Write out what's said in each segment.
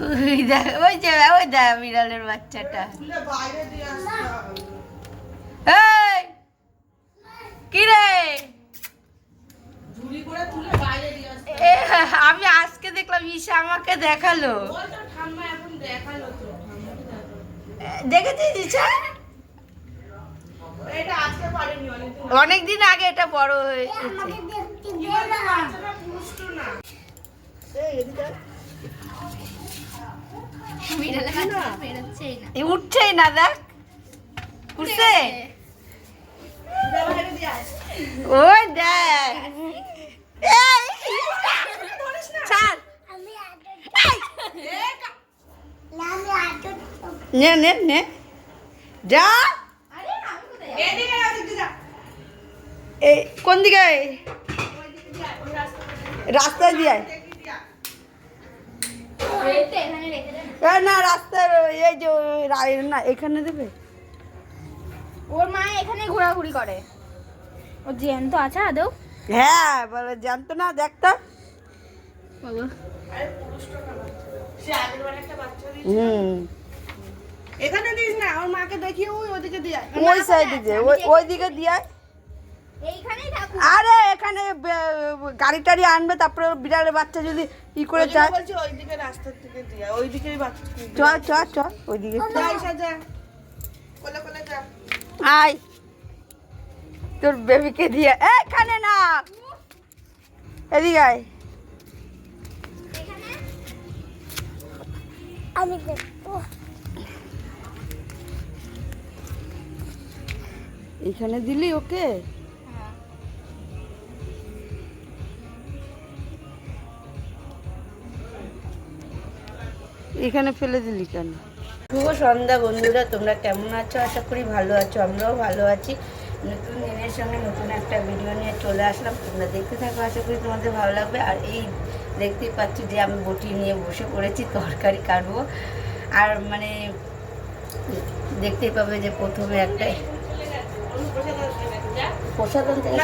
ওই দেখ ওই যে ওই দেখ বিড়ালের বাচ্চাটা। এই! কি রে? আমি আজকে দেখলাম ঈশা আমাকে দেখাল। দেখেছিস ঈশা? অনেকদিন অনেকদিন আগে এটা বড় হয়েছে কি বলতো বাচ্চাটা পুষ্ট না এই এদিকে আয়। বিড়ালের বাচ্চাটা বেরোচ্ছেই না এ উঠছেই না দেখ উঠছে। ওই দেখ নে নে নে যা। এই কোন দিকে রাস্তা দিয়ে। দেখি না রাস্তার এই যে না এখানে দেবে? ওর মা এখানে ঘোরাঘুরি করে। ও জ্যান্ত আছে আদৌ? হ্যাঁ বলে জানতো না দেখতো বাবা। হুম। এখানে দিস না ওর মাকে দেখিয়ে ওই ওদিকে দিয়ে আয়। ওই সাইডে যে ওই ওই দিকে দিয়ে এইখানেই থাকুক। আরে এখানে গাড়ি টাড়ি আনবে তারপরে বিড়ালের বাচ্চা যদি ই করে যায়। বলছি ওইদিকে রাস্তার দিকে দিয়ে ওইদিকেই বাচ্চা চ চ চ ওইদিকে। চ। যা ঈশা, যা। কোলে কোলে যা। আয়। তোর বেবিকে দিয়ে। এখানে না। এদিকে আয়। আমি দেখব। এখানে দিলি ওকে? এখানে ফেলে দিলি কেন? শুভ সন্ধ্যা বন্ধুরা তোমরা কেমন আছো? আশা করি ভালো আছো আমরাও ভালো আছি। নতুন দিনের সঙ্গে নতুন একটা ভিডিও নিয়ে চলে আসলাম। তোমরা দেখতে থাকো আশা করি তোমাদের ভালো লাগবে। আর এই দেখতেই পাচ্ছি যে আমি বটি নিয়ে বসে পড়েছি তরকারি কাটবো। আর মানে দেখতেই পাবে যে প্রথমে একটা। প্রসাদন থেকে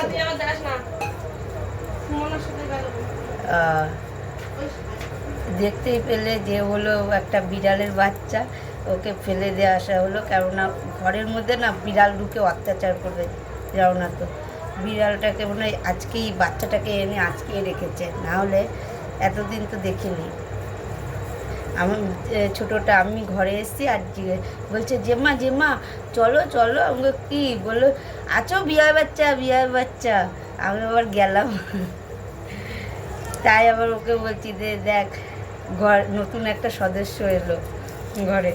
দেখতেই পেলে যে হলো একটা বিড়ালের বাচ্চা, ওকে ফেলে দিয়ে আসা হলো। কেননা ঘরের মধ্যে না বিড়াল ঢুকে অত্যাচার করবে যাও না তো। বিড়ালটাকে মনে হয় আজকেই বাচ্চাটাকে এনে আজকেই রেখেছে। না হলে এতদিন তো দেখিনি। আমার ছোটোটা, আমি ঘরে এসেছি আর বলছে, জেম্মা জেম্মা, চলো চলো। আমাকে কি? বলল, আছো, বিয়ার বাচ্চা বিয়ার বাচ্চা। আমি আবার গেলাম। তাই আবার ওকে বলছি যে দেখ। ঘর, নতুন একটা সদস্য এলো ঘরে।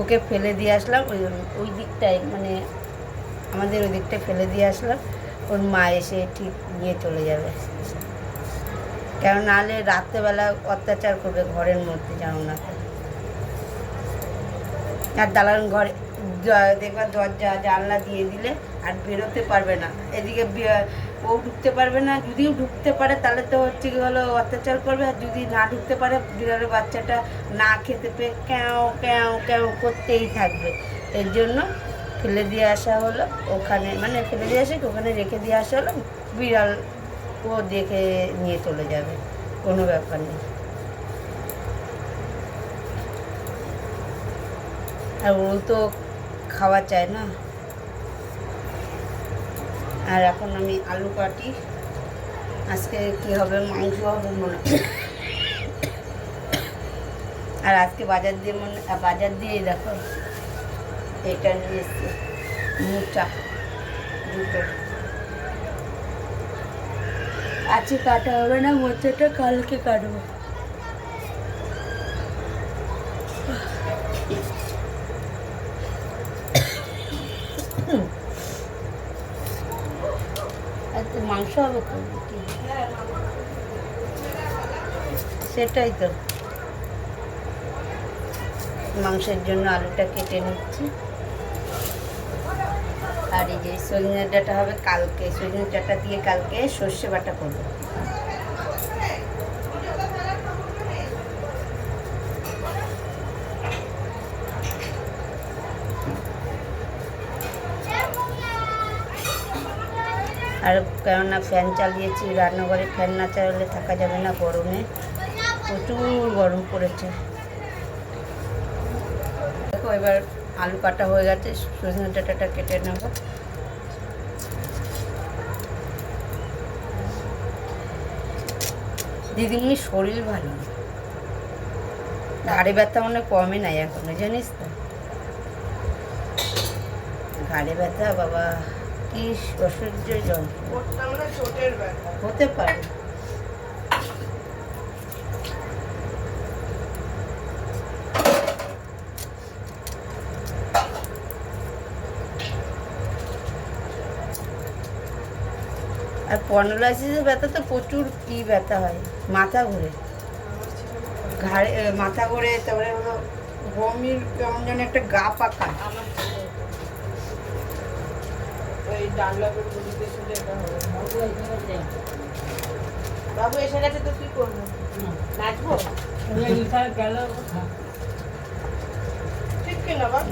ওকে ফেলে দিয়ে আসলাম, ওই ওই দিকটায় মানে আমাদের ওই দিকটায় ফেলে দিয়ে আসলাম। ওর মা এসে ঠিক নিয়ে চলে যাবে। কেন নাহলে রাত্রেবেলা অত্যাচার করবে ঘরের মধ্যে, জানো না। আর দালান ঘরে দেখবা দরজা, জানলা দিয়ে দিলে আর বেরোতে পারবে না। এদিকে ও ঢুকতে পারবে না, যদিও ঢুকতে পারে তাহলে তো হচ্ছে হলো অত্যাচার করবে, আর যদি না ঢুকতে পারে, বিড়ালের বাচ্চাটা না খেতে পেয়ে ক্যাও ক্যাও ক্যাও করতেই থাকবে। এর জন্য ফেলে দিয়ে আসা হলো, ওখানে মানে ফেলে দিয়ে আসে ওখানে রেখে দিয়ে আসা হলো, বিড়াল ও দেখে নিয়ে চলে যাবে, কোনো ব্যাপার নেই। আর ও তো খাওয়া চায় না। আর এখন আমি আলু কাটি। আজকে কি হবে, মাংস হবে মনে আর আজকে বাজার দিয়ে মনে বাজার দিয়ে দেখো, এটা নিয়ে এসছে মুচা দুটো। আজকে কাটা হবে না, মোচাটা কালকে কাটবো। আজকে মাংস হবে তো সেটাই তো। মাংসের জন্য আলুটা কেটে নিচ্ছি। আর এই যে সজনে ডাটা হবে কালকে। সজনে ডাটা দিয়ে কালকে সর্ষে বাটা করব আর কেননা ফ্যান চালিয়েছি, রান্নাঘরে ফ্যান না চালালে থাকা যাবে না গরমে। প্রচুর গরম পড়েছে। দেখো, এবার আলু কাটা হয়ে গেছে, সজনে ডাটাটা কেটে নেব। দিদিমণির শরীর ভালো ঘাড়ে ব্যথা মনে কমে নাই এখনও, জানিস তো? ঘাড়ে ব্যথা, বাবা। কি অসহ্য যন্ত্রণা হতে পারে। আর পনেরোলাইসিসের ব্যথা তো প্রচুর কি ব্যথা হয়? মাথা ঘুরে। ঘাড়ে মাথা ঘুরে, তারপরে হলো বমির কেমন যেন একটা গা পাকা। ওই ডানলপের মুড়িতে শুলে এটা হবে। বাবু এসে গেছে তো কি করব? নাচবো? ঠিক কিনা বাবু?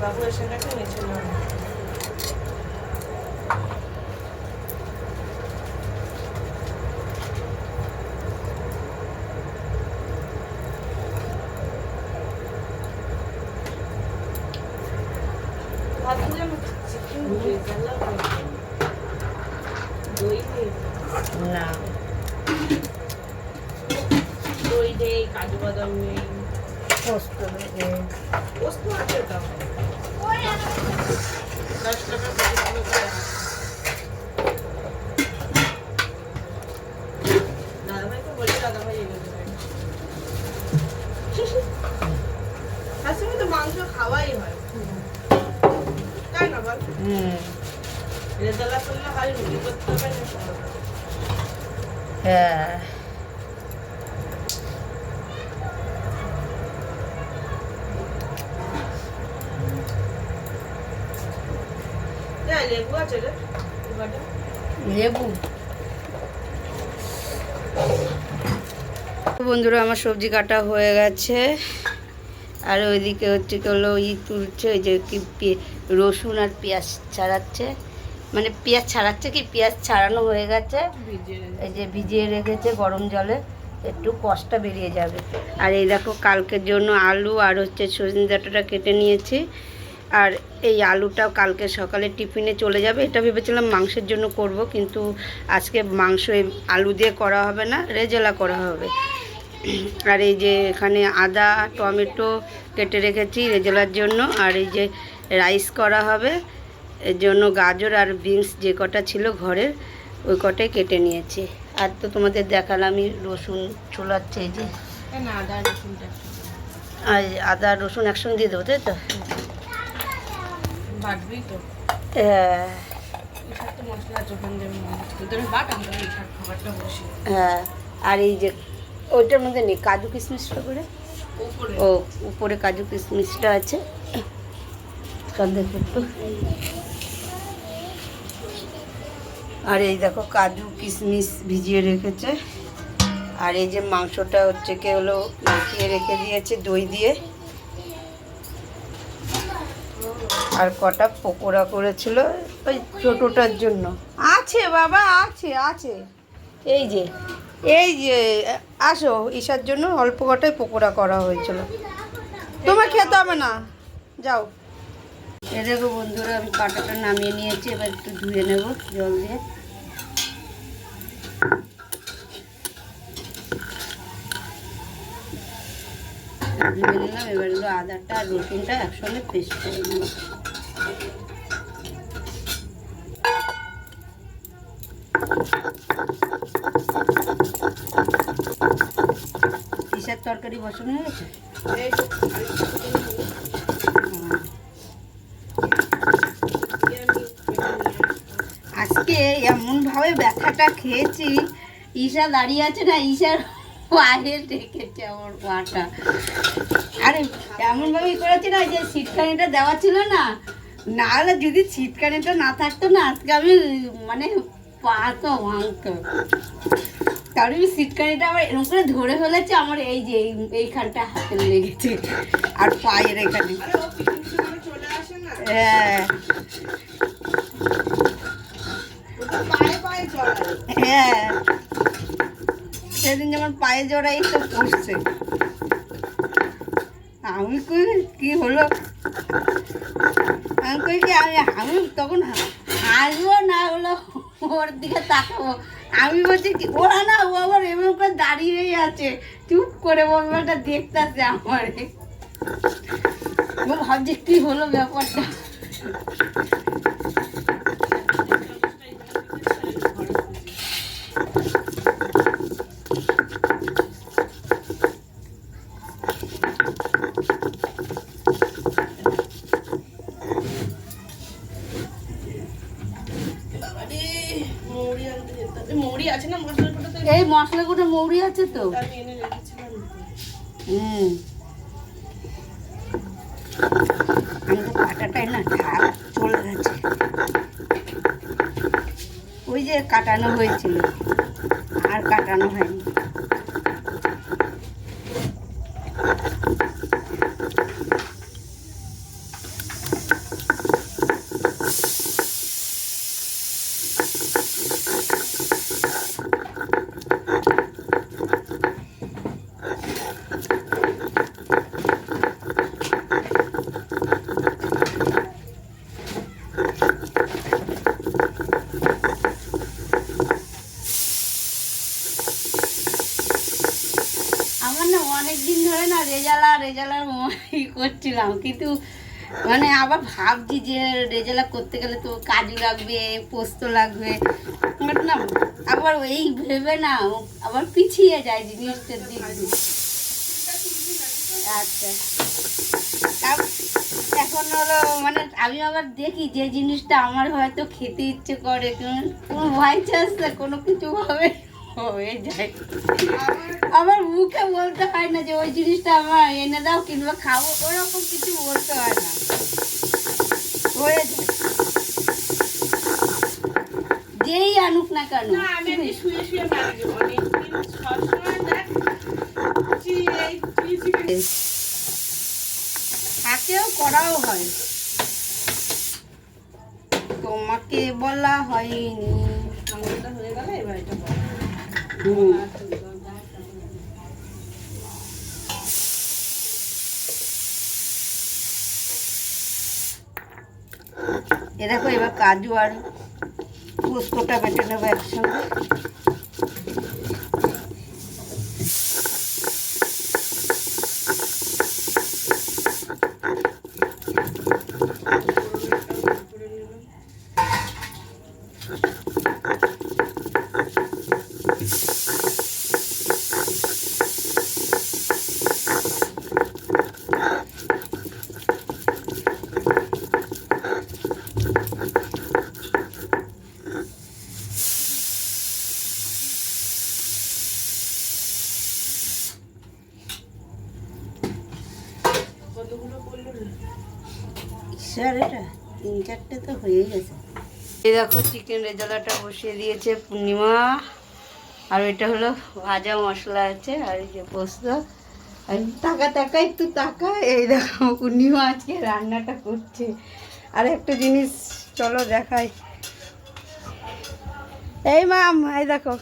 বাবু এসে গেছে নিচে না ভাবছিলাম চিকেন রেজালা দই নেই না। দই নেই। কাজু বাদাম নেই। পোস্ত নেই। পোস্ত আছে ওটা দশ টাকা করে কিলো করে। দাদাভাইকে বলি দাদাভাই এনে দেবে তার সঙ্গে তো মাংস খাওয়াই হয় তাই না বল হুম রেজালা করলে হয় রুটি করতে হবে না সব। হ্যাঁ যা, লেবু আছে রে লেবু? বন্ধুরা আমার সবজি কাটা হয়ে গেছে। আর ওইদিকে হচ্ছে কি হলো ই তুলছে ওই যে কি পে- রসুন আর পেঁয়াজ ছাড়াচ্ছে। মানে পেঁয়াজ ছাড়াচ্ছে কি? পেঁয়াজ ছাড়ানো হয়ে গেছে। এই যে ভিজিয়ে রেখেছে গরম জলে একটু কষটা বেরিয়ে যাবে। আর এই দেখো কালকের জন্য আলু আর হচ্ছে সজনে ডাঁটাটা কেটে নিয়েছি। আর এই আলুটাও কালকে সকালে টিফিনে চলে যাবে। এটা ভেবেছিলাম মাংসের জন্য করব কিন্তু আজকে মাংস আলু দিয়ে করা হবে না রেজেলা করা হবে। আর এই যে এখানে আদা টমেটো কেটে রেখেছি রেজেলার জন্য আর এই যে রাইস করা হবে এর জন্য গাজর আর বিনস যে কটা ছিল ঘরের ওই কটাই কেটে নিয়েছি। আর তো তোমাদের দেখালামই রসুন চুলাচ্ছে এই যে। আদা রসুনটা আর আদা রসুন একসঙ্গে দিয়ে দেবো তাই তো? বাটবি তো। হ্যাঁ। হ্যাঁ আর এই যে ওইটার মধ্যে নেই কাজু কিশমিশটা করে? ও উপরে কাজু কিশমিশটা আছে। আর এই দেখো কাজু কিশমিশ ভিজিয়ে রেখেছে। আর এই যে মাংসটা হচ্ছে কি হলো মাখিয়ে রেখে দিয়েছে দই দিয়ে। আর কটা পকোড়া করেছিল ওই ছোটোটার জন্য। আছে বাবা আছে আছে। এই যে। এই যে আসো ঈশার জন্য অল্প কটাই পকোড়া করা হয়েছিল। তোমার খেতে হবে না। যাও। এ দেখো বন্ধুরা আমি কাটাটা নামিয়ে নিয়েছি এবার একটু ধুয়ে নেব জল দিয়ে। ধুয়ে নিলাম এবার আর রসুনটা একসঙ্গে পেস্ট করে কিসের তরকারি বসানো হয়ে গেছে। আজকে এমন ভাবে ব্যথাটা খেয়েছি, ঈশা দাঁড়িয়ে আছে না, ঈশার পায়ে রেখেছে আমার পাটা আরে এমন ভাবে করেছি না যে সিটকানিটা দেওয়া ছিল না। না হলে যদি সিটকানিটা না থাকতো না আজকে আমি মানে পা তো ভাঙতো। তাহলে আমি সিটকানিটা আমার এরকম করে ধরে ফেলেছে আমার এই যে এই- এইখানটা হাতে লেগেছে। আর পায়ের এখানে। হ্যাঁ। হ্যাঁ। সেদিন যেমন পায়ে জড়াই, তো পড়ছে আমি কই কি হলো? আমি কই কি আমি আমি তখন হাসবো না হলো ওর দিকে তাকাবো। আমি বলছি কি, ওরা না, ও আবার এমন করে দাঁড়িয়েই আছে। চুপ করে মোবাইলটা দেখতেছে আমারে। ও ভাবছে কি হলো ব্যাপারটা বাবারে, মৌরি আনতে যেতে হবে। মৌরি আছে না মশলা গোটা মৌরি আছে তো? হুম। আমি তো কাটাটাই না চলে গেছে। ওই যে কাটানো হয়েছিল আর কাটানো হয়নি আমার না ধরে না রেজালা, রেজালার ই করছিলাম। কিন্তু মানে আবার ভাবছি যে রেজালা করতে গেলে তো কাজু লাগবে, পোস্ত লাগবে। না, আবার এই ভেবে না আবার পিছিয়ে যায় জিনিসটার দিক। আচ্ছা। এখন হলো মানে আমি আবার দেখি যে জিনিসটা আমার হয়তো খেতে ইচ্ছে করে, কোনো- ভয় চাচ্ছে কোনো কিছু ভাবে হয়ে যায়। আমার মুখে বলতে হয় না যে ওই জিনিসটা আমার এনে দাও কিংবা খাব ওরকম কিছু বলতে হয় না। হয়ে যায়। যেই আনুক না কেন। না আমি শুয়ে শুয়ে মারি সবসময় থাকেও করাও হয়। তোমাকে বলা হয়নি। মাংসটা হয়ে গেলে এবার এটা। এ দেখো এবার কাজু আর পোস্তটা বেটে নেব একসঙ্গে। কতগুলো করল রে? স্যার এটা তিন চারটে তো হয়েই গেছে এই দেখো চিকেন রেজালাটা বসিয়ে দিয়েছে পূর্ণিমা। আর এটা হলো ভাজা মশলা আছে, আর এই যে পোস্ত। আর টাকা টাকা একটু টাকা এই দেখো পূর্ণিমা আজকে রান্নাটা করছে। আর একটা জিনিস চলো দেখাই। এই মাম এই দেখো,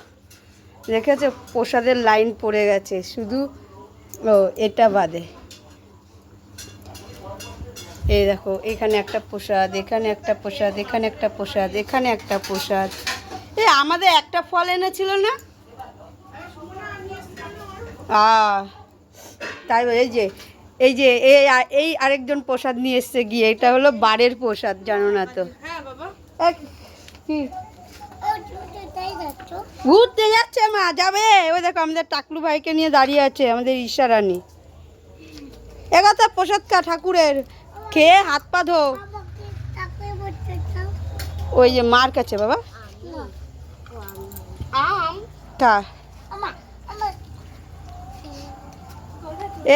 দেখেছ? প্রসাদের লাইন পড়ে গেছে, শুধু, ও, এটা বাদে। এই দেখো এখানে একটা প্রসাদ এখানে একটা প্রসাদ এখানে একটা প্রসাদ এখানে একটা প্রসাদ। এ আমাদের একটা ফল এনেছিল না? তাই এই যে এই যে এই আরেকজন প্রসাদ নিয়ে এসছে গিয়ে এটা হলো বারের প্রসাদ জানো না তো? হ্যাঁ ঘুরতে যাচ্ছে মা যাবে। ওই দেখো আমাদের টাকলু ভাইকে নিয়ে দাঁড়িয়ে আছে আমাদের ঈশারানী। এগাতা প্রসাদ কা ঠাকুরের। খেয়ে হাত পা ধো। ওই যে মার কাছে বাবা। আম। তা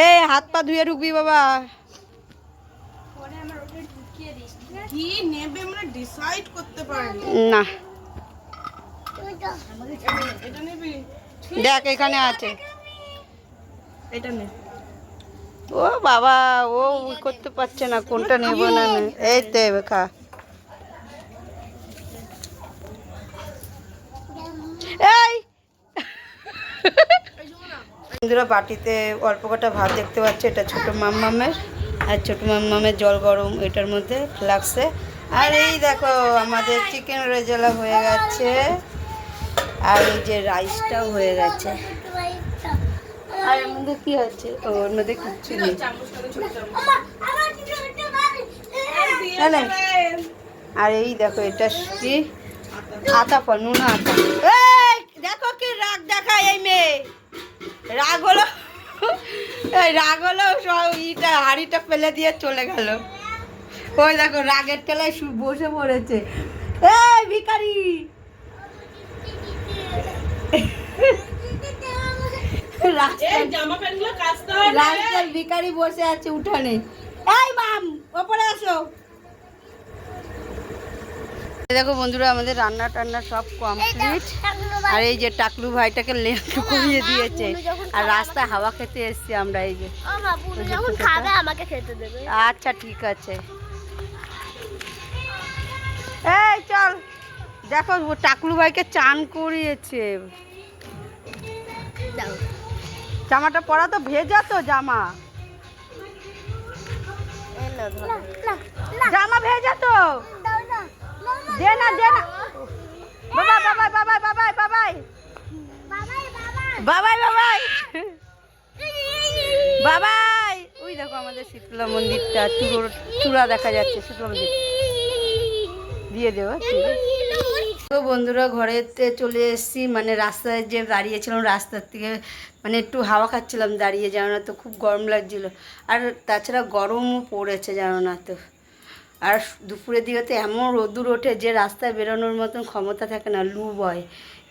এ হাত পা ধুয়ে ঢুকবি বাবা। পরে আমার ওটা ঢুকিয়ে দিস কি নেবে আমরা ডিসাইড করতে পারিনি। না। দেখ এখানে আছে। এটা নে। ও বাবা, ও করতে পারছে না, কোনটা নেব না এই তো খা। এই! বাটিতে অল্প কটা ভাত দেখতে পাচ্ছে, এটা ছোটো মামমামের, আর ছোট মামমামের জল গরম, এটার মধ্যে লাগছে আর এই দেখো, আমাদের চিকেন রেজালা হয়ে গেছে, আর এই যে রাইসটাও হয়ে গেছে। আর মধ্যে। আর এই দেখো, এটা কি? আতা ফল, নুন আতা দেখো কি রাগ দেখায় এই মেয়ে। রাগ হলো, এই রাগ হলো সব ইটা, হাড়িটা ফেলে দিয়ে চলে গেল। ওই দেখো, রাগের টেলায় শু- বসে পড়েছে। এই ভিখারি! রাস্তার ভিখারি বসে আছে উঠানে। এই মাম ওপরে আসো। দেখো বন্ধুরা আমাদের রান্না টান্না সব কমপ্লিট আর এই যে টাকলু ভাইটাকে লেটু করিয়ে দিয়েছে। আর রাস্তায় হাওয়া খেতে এসছি আমরা এই যে। যখন খাবে আমাকে খেতে দেবে। আচ্ছা ঠিক আছে। এই চল। দেখো ও টাকলু ভাইকে চান করিয়েছে। দাও। জামাটা পরা তো ভেজা তো জামা। জামা ভেজা তো। দে না দে না। বাবা বাবা বাবা বাবা বাবাই বাবাই। বাবাই বাবাই। ওই দেখো আমাদের শীতলা মন্দিরটা চূড়া দেখা যাচ্ছে শীতলা মন্দির। দিয়ে দেবো তো বন্ধুরা, ঘরেতে চলে এসেছি। মানে রাস্তায় যে দাঁড়িয়েছিলাম, রাস্তার থেকে মানে একটু হাওয়া খাচ্ছিলাম দাঁড়িয়ে জানো না তো খুব গরম লাগছিল। আর তাছাড়া গরমও পড়েছে জানো না তো। আর দুপুরের দিকে তো এমন রোদ্দুর ওঠে যে রাস্তায় বেরোনোর মতন ক্ষমতা থাকে না, লু বয়।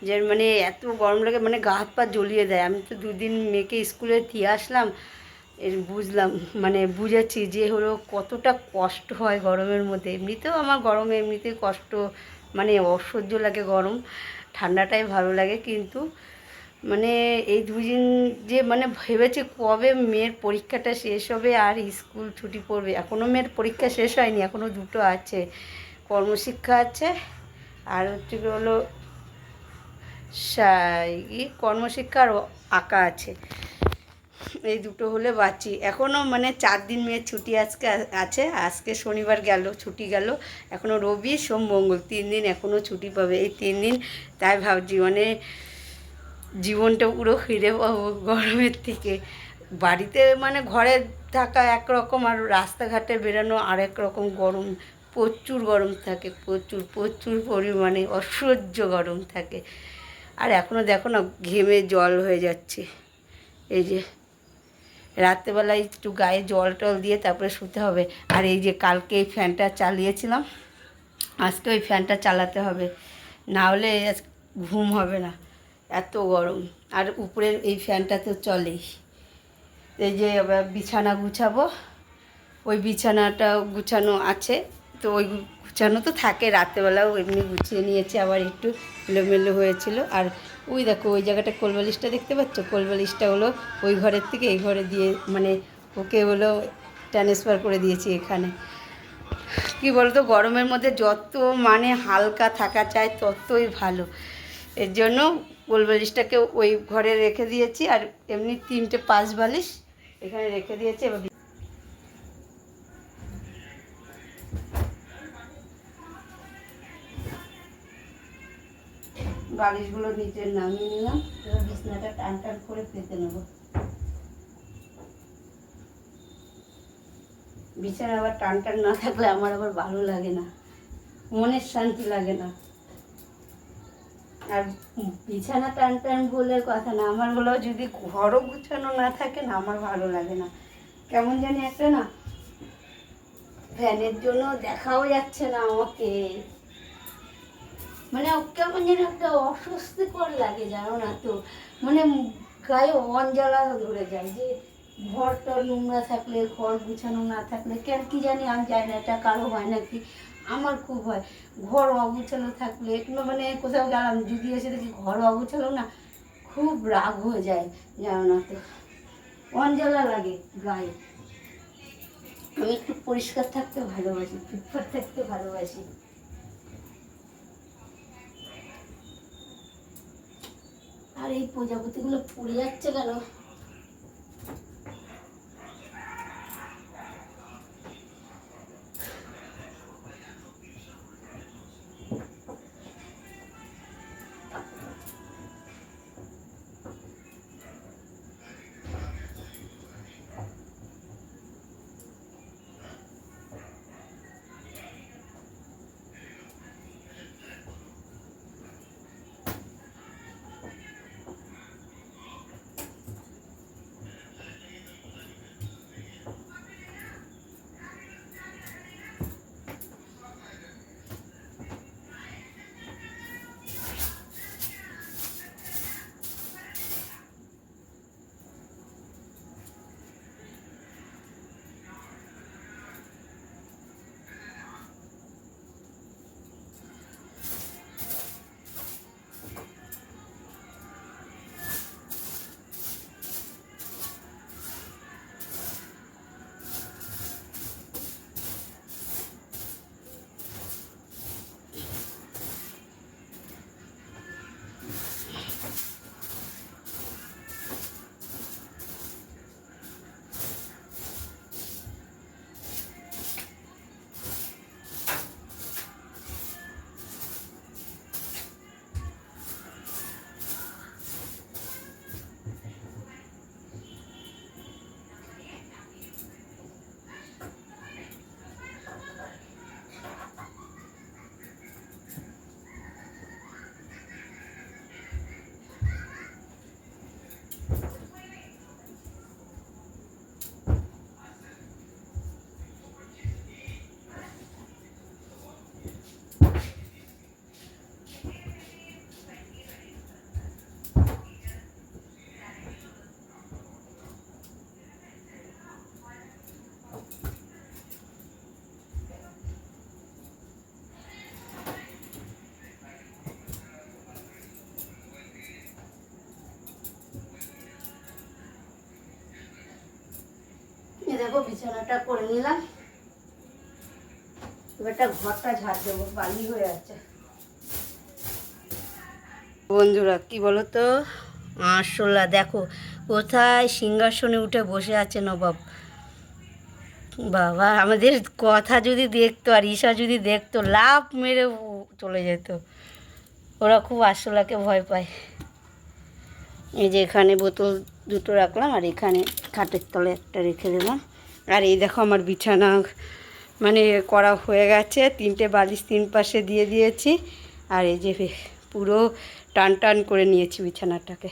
যে মানে এত গরম লাগে মানে গা হাত পা জ্বলিয়ে দেয়। আমি তো দুদিন মেয়েকে স্কুলে দিয়ে আসলাম, এর বুঝলাম মানে বুঝেছি যে হলো কতটা কষ্ট হয় গরমের মধ্যে। এমনিতেও আমার গরমে এমনিতেই কষ্ট মানে অসহ্য লাগে গরম, ঠান্ডাটাই ভালো লাগে, কিন্তু মানে এই দুদিন যে মানে ভেবেছি কবে মেয়ের পরীক্ষাটা শেষ হবে আর স্কুল ছুটি পড়বে এখনও মেয়ের পরীক্ষা শেষ হয়নি এখনও দুটো আছে, কর্মশিক্ষা আছে আর হচ্ছে হলো কর্মশিক্ষা আর আঁকা আছে। এই দুটো হলে বাঁচি। এখনও মানে চার দিন মেয়ের ছুটি আজকে আছে। আজকে শনিবার গেল, ছুটি গেল। এখনও রবি, সোম, মঙ্গল, তিন দিন এখনও ছুটি পাবে। এই তিন দিন তাই ভাবছি মানে জীবনটা পুরো ফিরে পাবো গরমের থেকে। বাড়িতে মানে ঘরে থাকা একরকম আর রাস্তাঘাটে বেরানো আরেক রকম গরম। প্রচুর গরম থাকে, প্রচুর প্রচুর পরিমাণে অসহ্য গরম থাকে। আর এখনও দেখো না, ঘেমে জল হয়ে যাচ্ছে। এই যে রাত্রেবেলায় একটু গায়ে জল টল দিয়ে তারপরে শুতে হবে। আর এই যে কালকে এই ফ্যানটা চালিয়েছিলাম, আজকে ওই ফ্যানটা চালাতে হবে। না হলে ঘুম হবে না, এত গরম। আর উপরের এই ফ্যানটা তো চলেই। এই যে বিছানা গুছাবো। ওই বিছানাটা গুছানো আছে, তো ওই গুছানো তো থাকে, রাত্রেবেলাও এমনি গুছিয়ে নিয়েছে, আবার একটু এলোমেলো হয়েছিল। আর ওই দেখো, ওই জায়গাটা কোলবালিশটা দেখতে পাচ্ছ? কোলবালিশটা হলো ওই ঘরের থেকে এই ঘরে দিয়ে মানে ওকে হলো ট্রান্সফার করে দিয়েছি এখানে। কি বলতো, গরমের মধ্যে যত মানে হালকা থাকা চায় ততই ভালো। এর জন্য কোলবালিশটাকে ওই ঘরে রেখে দিয়েছি, আর এমনি তিনটে পাঁচ বালিশ এখানে রেখে দিয়েছি। এবার বালিশগুলো নিচে নামিয়ে নিলাম, এবার বিছনাটা টান টান করে পেতে নেব। বিছানা আবার টান টান না থাকলে আমার আবার ভালো লাগে না, মনের শান্তি লাগে না। আর বিছানা টান টান বলে কথা না, আমার হলো যদি ঘরও গুছানো না থাকে না, আমার ভালো লাগে না। কেমন জানি একটা না, ফ্যানের জন্য দেখাও যাচ্ছে না আমাকে। মানে কেমন যেন একটা অস্বস্তিকর লাগে, জানো না তো? মানে গায়ে অঞ্জলা ধরে যায় যে ঘরটা নোংরা থাকলে, ঘর গুছানো না থাকলে, কেন কি জানি আমি জানি না, এটা কারও হয় নাকি? আমার খুব হয়। ঘর অগুছানো থাকলে মানে কোথাও গেলাম, যদি এসে দেখি ঘর অগুছালো না, খুব রাগ হয়ে যায়, জানো না তো? অঞ্জলা লাগে গায়ে। আমি একটু পরিষ্কার থাকতে ভালোবাসি ফিটফাট থাকতে ভালোবাসি। আর এই প্রজাপতিগুলো পড়ে যাচ্ছে কেন? বিছানাটা করে নিলাম। এবারটা ঘরটা ঝাড় দেবো, বালি হয়ে আছে। বন্ধুরা, কি বলো তো আরশোলা দেখো, কোথায় সিংহাসনে উঠে বসে আছে নবাব? বাবা, আমাদের কথা যদি দেখতো আর ঈশা যদি দেখতো লাভ মেরে চলে যেত। ওরা খুব আরশোলাকে ভয় পায়। এই যে এখানে বোতল দুটো রাখলাম আর এখানে খাটের তলে একটা রেখে দিলাম। আর এই দেখো আমার বিছানা মানে করা হয়ে গেছে। তিনটে বালিশ তিন পাশে দিয়ে দিয়েছি। আর এই যে পুরো টান টান করে নিয়েছি বিছানাটাকে।